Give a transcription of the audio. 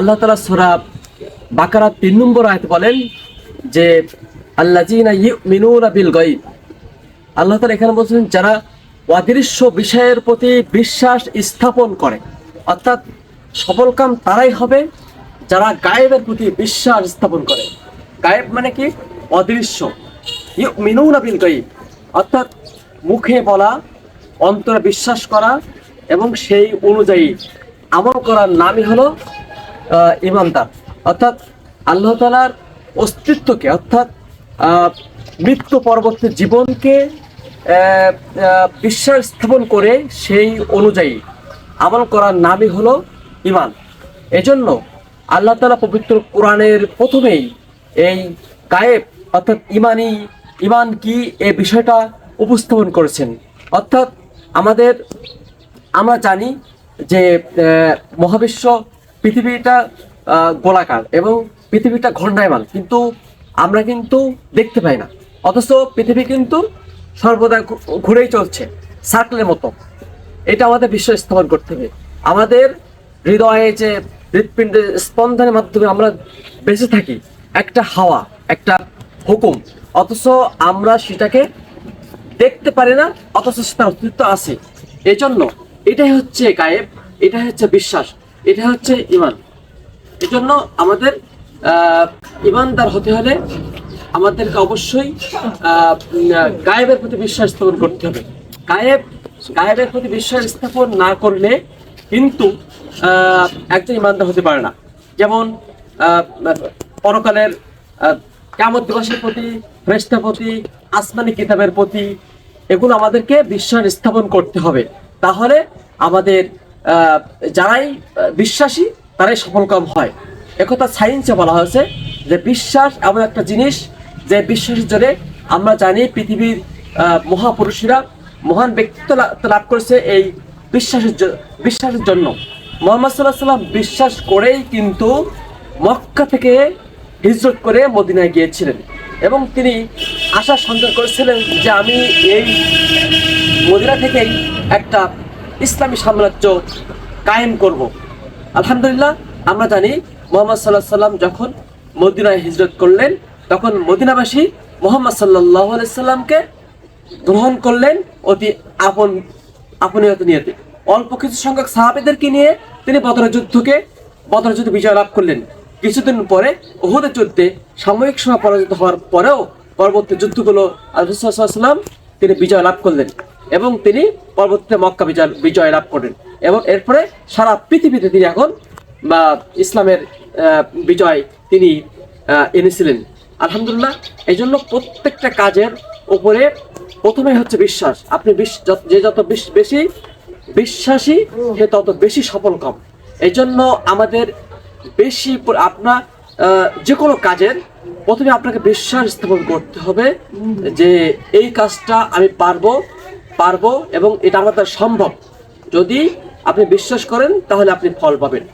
আল্লাহ তালা সুরা বাকারা তিন নম্বর আয়ত বলেন যে আল্লাহ মিনুনা বিল গাইব আল্লাহ তালা এখানে বলছেন, যারা অদৃশ্য বিষয়ের প্রতি বিশ্বাস স্থাপন করে, অর্থাৎ সফল কাম তারাই হবে, যারা গায়েবের প্রতি বিশ্বাস স্থাপন করে। গায়েব মানে কি? অদৃশ্য। মিনুনা বিল গাইব অর্থাৎ মুখে বলা, অন্তরে বিশ্বাস করা এবং সেই অনুযায়ী আমল করার নামই হলো ইমানদার অর্থাৎ আল্লাহ তালার অস্তিত্বকে, অর্থাৎ মৃত্যু পরবর্তী জীবনকে বিশ্বাস স্থাপন করে সেই অনুযায়ী আমল করার নামই হলো ইমান এজন্য আল্লাহ তালা পবিত্র কোরআনের প্রথমেই এই গায়েব, অর্থাৎ ইমানই ইমান কি এ বিষয়টা উপস্থাপন করেছেন। অর্থাৎ আমাদের, আমরা জানি যে মহাবিশ্ব পৃথিবীটা গোলাকার এবং পৃথিবীটা ঘূর্ণায়মান। কিন্তু আমরা কিন্তু দেখতে পাই না। অথচ পৃথিবী কিন্তু সর্বদা ঘুরেই চলছে সার্কেলের মতো। এটা আমাদের বিশ্ব স্থাপন করতে হবে। আমাদের হৃদয়ে যে হৃৎপিণ্ডের স্পন্দনের মাধ্যমে আমরা বেঁচে থাকি, একটা হাওয়া, একটা হুকুম। অথচ আমরা সেটাকে দেখতে পারি না, অথচ তার অস্তিত্ব আছে। এজন্য এটাই হচ্ছে গায়েব, এটাই হচ্ছে বিশ্বাস। এটা হচ্ছে ইমান। এই জন্য আমাদের ইমানদার হতে হলে আমাদেরকে অবশ্যই গায়েবের প্রতি বিশ্বাস স্থাপন করতে হবে। গায়েব, গায়েবের প্রতি বিশ্বাস স্থাপন না করলে কিন্তু একজন ইমানদার হতে পারে না। যেমন পরকালের কেমন দিবসের প্রতি ফ্রেস্তার প্রতি, আসমানি কিতাবের প্রতি, এগুলো আমাদেরকে বিশ্বাস স্থাপন করতে হবে। তাহলে আমাদের যারাই বিশ্বাসী, তারাই সফলকাম হয়। একথা সায়েন্সে বলা হয়েছে যে বিশ্বাস এমন একটা জিনিস যে বিশ্বাসের জন্য আমরা জানি পৃথিবীর মহাপুরুষেরা মহান ব্যক্তিত্ব লাভ করেছে এই বিশ্বাসের বিশ্বাসের জন্য। মোহাম্মদ সাল্লাহ সাল্লাম বিশ্বাস করেই কিন্তু মক্কা থেকে হিজরত করে মদিনায় গিয়েছিলেন। এবং তিনি আশা সন্ধান করেছিলেন যে আমি এই মদিনা থেকেই একটা ইসলামী সাম্রাজ্য কায়েম করব। আলহামদুলিল্লাহ, আমরা জানি মোহাম্মদ সাল্লাহ সাল্লাম যখন মদিনায় হিজরত করলেন, তখন মদিনাবাসী মোহাম্মদ সাল্লাহ সাল্লামকে গ্রহণ করলেন অতি আপন, আপনীয়ত নিয়েতে। অল্প কিছু সংখ্যক সাহাবেদেরকে নিয়ে তিনি বদর যুদ্ধকে, বদর যুদ্ধে বিজয় লাভ করলেন। কিছুদিন পরে ওহুদের যুদ্ধে সাময়িক সময় পরাজিত হওয়ার পরেও পরবর্তী যুদ্ধগুলো আলহাম তিনি বিজয় লাভ করলেন। এবং তিনি পরবর্তীতে মক্কা বিজয় বিজয় লাভ করেন। এবং এরপরে সারা পৃথিবীতে তিনি এখন, বা ইসলামের বিজয় তিনি এনেছিলেন। আলহামদুলিল্লাহ এই জন্য প্রত্যেকটা কাজের উপরে প্রথমে হচ্ছে বিশ্বাস। আপনি যে যত বিশ- বেশি বিশ্বাসী, সে তত বেশি সফল কম। এই জন্য আমাদের বেশি আপনার যে কোনো কাজের প্রথমে আপনাকে বিশ্বাস স্থাপন করতে হবে যে এই কাজটা আমি পারব পারব এবং এটা আমার দ্বারা সম্ভব। যদি আপনি বিশ্বাস করেন তাহলে আপনি ফল পাবেন।